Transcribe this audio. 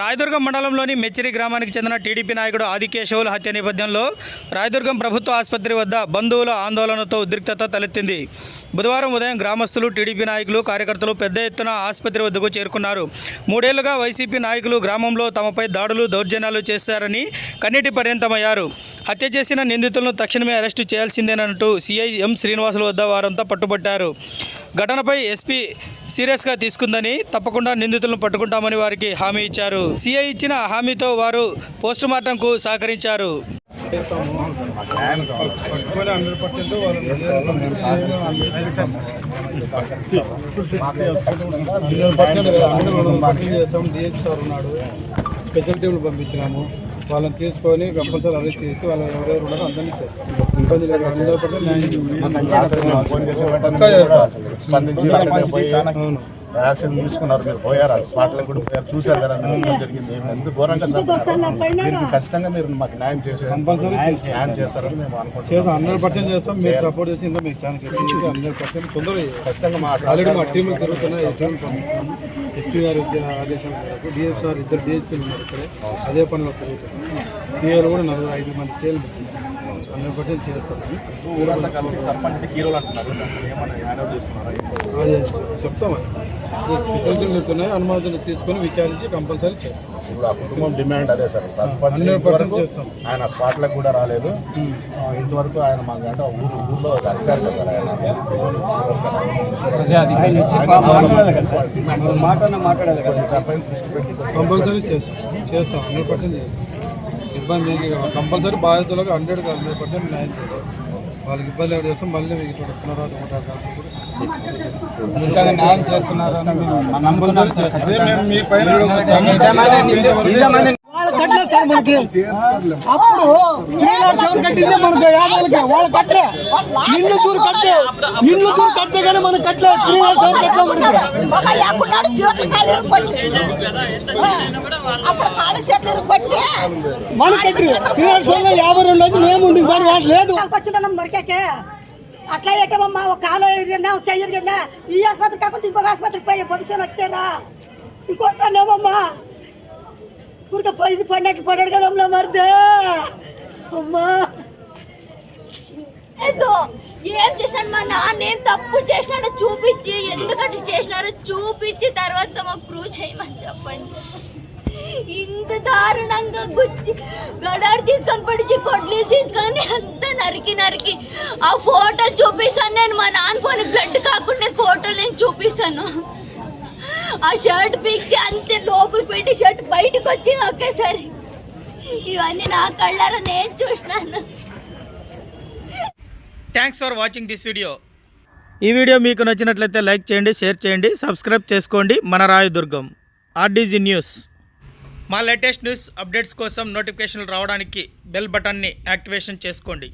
రాయదుర్గం మండలంలోని మెచ్చిరి గ్రామానికి చెందిన టీడీపీ నాయకుడు ఆదికేశవుల హత్య నేపథ్యంలో రాయదుర్గం ప్రభుత్వ ఆసుపత్రి వద్ద బంధువుల ఆందోళనతో ఉద్రిక్తత తలెత్తింది. బుధవారం ఉదయం గ్రామస్తులు టీడీపీ నాయకులు కార్యకర్తలు పెద్ద ఎత్తున ఆసుపత్రి వద్దకు చేరుకున్నారు. మూడేళ్ళుగా వైసీపీ నాయకులు గ్రామంలో తమపై దాడులు దౌర్జన్యాలు చేశారని కన్నీటి పర్యంతమయ్యారు హత్య చేసిన నిందితులను తక్షణమే అరెస్టు చేయాల్సిందేనంటూ సిఐ ఎం శ్రీనివాసుల వద్ద వారంతా పట్టుబట్టారు. ఘటనపై ఎస్పీ సీరియస్గా తీసుకుందని తప్పకుండా నిందితులను పట్టుకుంటామని వారికి హామీ ఇచ్చారు. సీఐ ఇచ్చిన హామీతో వారు పోస్టుమార్టంకు సహకరించారు. స్పెషల్ టీంలు పంపించినాము. వాళ్ళని తీసుకొని కంపల్సరీ అరెస్ట్ చేసి వాళ్ళు ఎవరెవరు ఉన్నారో అందరినీ ఇబ్బంది యాక్షన్ తీసుకున్నారు. మీరు పోయారు? స్పాట్లో కూడా పోయారు. చూసారు కదా జరిగింది. ఎందుకు ఘోరంగా? మీరు ఖచ్చితంగా మీరు మాకు న్యాయం చేసే కంపల్సరీ న్యాయం చేస్తారని మేము అనుకుంటున్నాం. చేస్తాం హండ్రెడ్ పర్సెంట్ చేస్తాం. మీరు సపోర్ట్ చేసి ఇంకా మీకు ఛానల్ హండ్రెడ్ పర్సెంట్ తొందరగా. ఖచ్చితంగా మా తిరుగుతున్నాయి. ఎస్పీ గారి ఆదేశాల మేరకు డిఎస్ సార్ ఇద్దరు డిఎస్పీలు ఉన్నారు ఇక్కడే. అదే పనిలో తిరుగుతున్నాం సీఏలు కూడా నలుగురు ఐదు మంది సీఏలు హండ్రెడ్ పర్సెంట్ చేస్తాం ఊరంతా కలిసి సర్పంచ్ హీరోలు అంటున్నారు. ఏమన్నా హ్యాండ్ తీసుకున్నారా అదే చెప్- చెప్తాం. అది స్పెషల్ టీంలు వెళ్తున్నాయి అనుమతులు తీసుకొని విచారించి కంపల్సరీ చేస్తాం. ఇప్పుడు ఆ కుటుంబం డిమాండ్ అదే సార్. సర్పంచ్ 100% ఇంతవరకు చేస్తాం. ఆయన స్పాట్లకు కూడా రాలేదు. ఇంతవరకు ఆయన మాకు అంటే ఊరు ఊర్లో అధికారులు కదా ఆయన. కంపల్సరీ చేస్తాం. చేస్తాం హండ్రెడ్ పర్సెంట్ చేస్తాం. ఇబ్బంది కంపల్సరీ బాధితులకు హండ్రెడ్ హండ్రెడ్ పర్సెంట్ న్యాయం చేస్తాం. వాళ్ళకి ఇబ్బంది ఎవరు చేస్తాం మళ్ళీ ఇటువంటి పునరావృతం చేస్తున్నారు కట్టలేదు సార్ మనకి అప్పుడు శ్రీరామ్ సార్ కట్టిందే మనకు యాదవులకి వాళ్ళు కట్టలే ఇల్లు దూరు కట్టే ఇల్లు దూరు కడితే కానీ మనకు కట్టలే శ్రీరామ్ సార్ కట్టలే మనకి ఒక లేకున్నాడు సీట్లు ఖాళీ కొట్టి అప్పుడు ఖాళీ సీట్లు కొట్టి మన కట్టి శ్రీరామ్ సార్ యాభై రెండు అయితే మేము ఉండి మరి వాడు లేదు వచ్చిండ దొరికాకే అట్లా ఏకమమ్మా ఒక కాలు ఎరిగిందా ఒక చెయ్యి ఎరిగిందా ఈ ఆసుపత్రి కాకపోతే ఇంకొక ఆసుపత్రికి పోయి పొజిషన్ వచ్చారా ఇంకొస్తానేమమ్మా ఊరికే పోయి పండగ పండగకి పడగడంలో మరిదే. అమ్మా. ఏదో? ఏం చేసినాడు మా నాన్న? ఏం తప్పు చేసినాడో చూపించి. ఎందుకంటే చేసినారో చూపించి తర్వాత మాకు ప్రూవ్ చేయమని చెప్పండి. ఇంత దారుణంగా గుచ్చి గడారు తీసుకొని పడిచి కొడ్లీలు తీసుకొని అంతా నరికి నరికి ఆ ఫోటో చూపిస్తాను నేను. మా నాన్న ఫోన్ బ్లడ్ కాకుండా ఫోటో నేను చూపిస్తాను. ఆ షర్ట్ పీక్కి అంతే లోపల పెట్టి షర్ట్ బయటకు వచ్చింది ఒకేసారి. ఇవన్నీ నా కళ్ళారా? నేను చూసినాను. Thanks for watching this video ఈ వీడియో మీకు నచ్చినట్లయితే లైక్ చేయండి షేర్ చేయండి సబ్స్క్రైబ్ చేసుకోండి. మన రాయదుర్గం ఆర్డీజీ న్యూస్. మా లేటెస్ట్ న్యూస్ అప్డేట్స్ కోసం నోటిఫికేషన్లు రావడానికి బెల్ బటన్ని యాక్టివేషన్ చేసుకోండి.